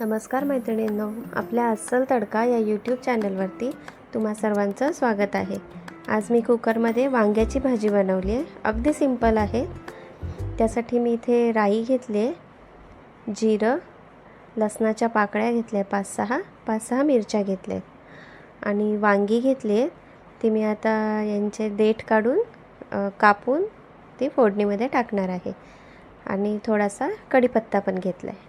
नमस्कार मैत्रिणींनो आपल्या अस्सल तडका या यूट्यूब चॅनलवरती तुम्हा सर्वांचं स्वागत आहे. आज मी कुकरमध्ये वांग्याची भाजी बनवली आहे. अगदी सिंपल आहे. त्यासाठी मी इथे राई घेतली आहे जिरं लसणाच्या पाकळ्या घेतल्या पाच सहा पाच सहा मिरच्या घेतल्या आहेत. आणि वांगी घेतली आहेत ती मी आता यांचे देठ काढून कापून ती फोडणीमध्ये टाकणार आहे. आणि थोडासा कढीपत्ता पण घेतला आहे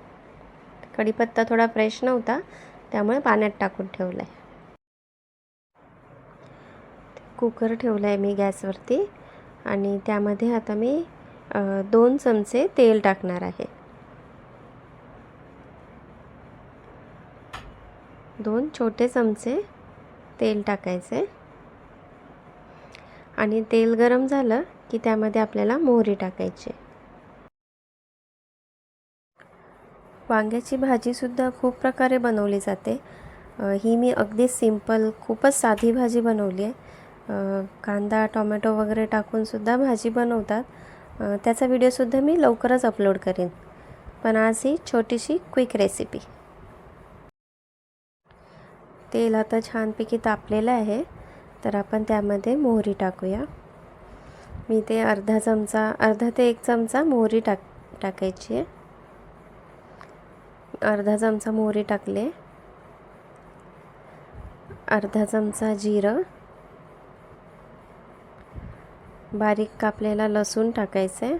कढीपत्ता थोडा फ्रेश नव्हता त्यामुळे पाण्यात टाकून ठेवला आहे कुकर ठेवला आहे मी गॅसवरती आणि त्यामध्ये आता मी दोन चमचे तेल टाकणार आहे. दोन छोटे चमचे तेल टाकायचे. आणि तेल गरम झालं की त्यामध्ये आपल्याला मोहरी टाकायची. वांग्याची भाजीसुद्धा खूप प्रकारे बनवली जाते. ही मी अगदी सिंपल खूपच साधी भाजी बनवली आहे. कांदा टोमॅटो वगैरे टाकूनसुद्धा भाजी बनवतात. त्याचा व्हिडिओसुद्धा मी लवकरच अपलोड करीन. पण आज ही छोटीशी क्विक रेसिपी. तेल आता छानपैकी तापलेलं आहे. तर आपण त्यामध्ये मोहरी टाकूया. मी ते अर्धा चमचा अर्धा ते एक चमचा मोहरी टाक टाकायची आहे. अर्धा चमचा मोहरी टाकले. अर्धा चमचा जिरं. बारीक कापलेला लसूण टाकायचं. आहे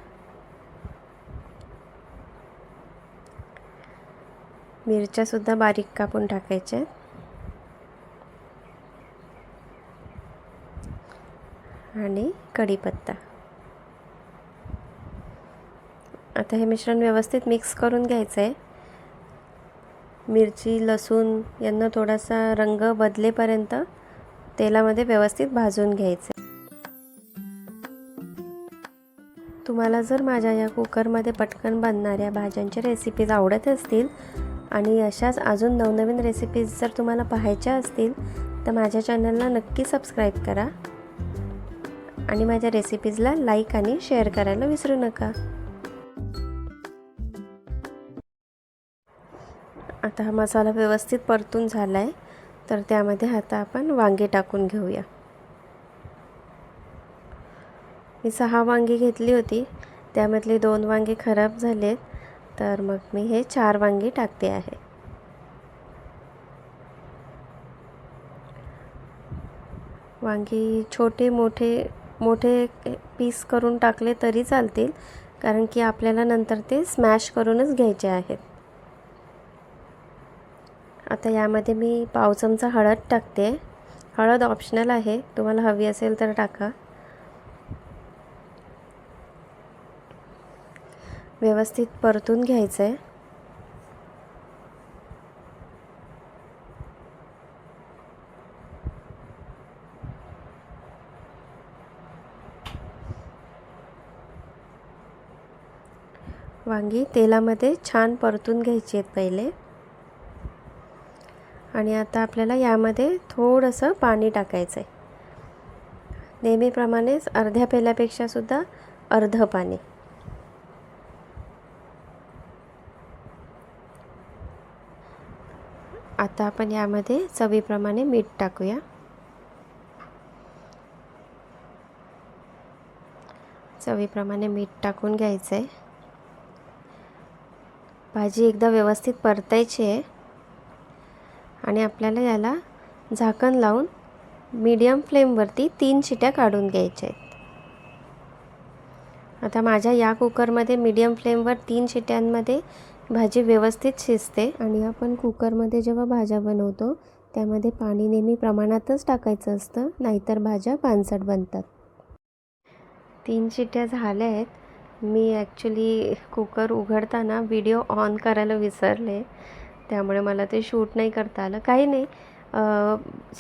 मिरच्यासुद्धा बारीक कापून टाकायच्या आणि कढीपत्ता. आता हे मिश्रण व्यवस्थित मिक्स करून घ्यायचं आहे मिरची लसूण यांना थोडासा रंग बदलेपर्यंत तेलामध्ये व्यवस्थित भाजून घ्यायचं. तुम्हाला जर माझ्या या कुकरमध्ये पटकन बनणाऱ्या भाज्यांच्या रेसिपीज आवडत असतील आणि अशाच अजून नवनवीन रेसिपीज जर तुम्हाला पाहायच्या असतील तर माझ्या चॅनलला नक्की सबस्क्राईब करा आणि माझ्या रेसिपीजला लाईक आणि शेअर करायला विसरू नका. आता हा मसाला व्यवस्थित परतून झाला आहे तर त्यामध्ये आता आपण वांगे टाकून घेऊया. मी सहा वांगी घेतली होती. त्यामधले दोन वांगे खराब झालेत. तर मग मी हे चार वांगी टाकते आहे. वांगी छोटे मोठे मोठे पीस करून टाकले तरी चालतील. कारण की आपल्याला नंतर ते स्मॅश करूनच घ्यायचे आहेत. आता यामध्ये मी पाव चमचा हळद टाकते. हळद ऑप्शनल आहे. तुम्हाला हवी असेल तर टाका. व्यवस्थित परतून घ्यायचं आहे वांगी तेलामध्ये छान परतून घ्यायची आहेत पहिले. आणि आता आपल्याला यामध्ये थोडंसं पाणी टाकायचं आहे नेहमीप्रमाणेच अर्ध्या पेल्यापेक्षा सुद्धा अर्धं पाणी. आता आपण यामध्ये चवीप्रमाणे मीठ टाकूया. चवीप्रमाणे मीठ टाकून घ्यायचं आहे भाजी एकदा व्यवस्थित परतायची आहे. आणि आपल्याला याला झाकण लावून मीडियम फ्लेमवरती तीन शिट्या काढून घ्यायच्या आहेत. आता माझ्या या कुकरमध्ये मीडियम फ्लेमवर तीन शिट्यांमध्ये भाजी व्यवस्थित शिजते आणि आपण कुकरमध्ये जेव्हा भाज्या बनवतो त्यामध्ये पाणी नेहमी प्रमाणातच टाकायचं असतं नाहीतर भाज्या पानसट बनतात. तीन शिट्या झाल्या आहेत. मी ॲक्च्युली कुकर उघडताना व्हिडिओ ऑन करायला विसरले. त्यामुळे मला ते शूट नाही करता आलं. काही नाही.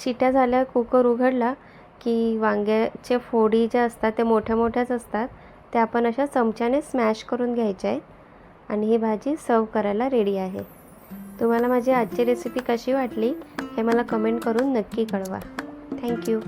शिट्या झाल्या कुकर उघडला की वांग्याच्या फोडी ज्या असतात त्या मोठ्या मोठ्याच असतात त्या आपण अशा चमच्याने स्मॅश करून घ्यायच्या आहेत आणि ही भाजी सर्व करायला रेडी आहे. तुम्हाला माझी आजची रेसिपी कशी वाटली हे मला कमेंट करून नक्की कळवा. थँक्यू.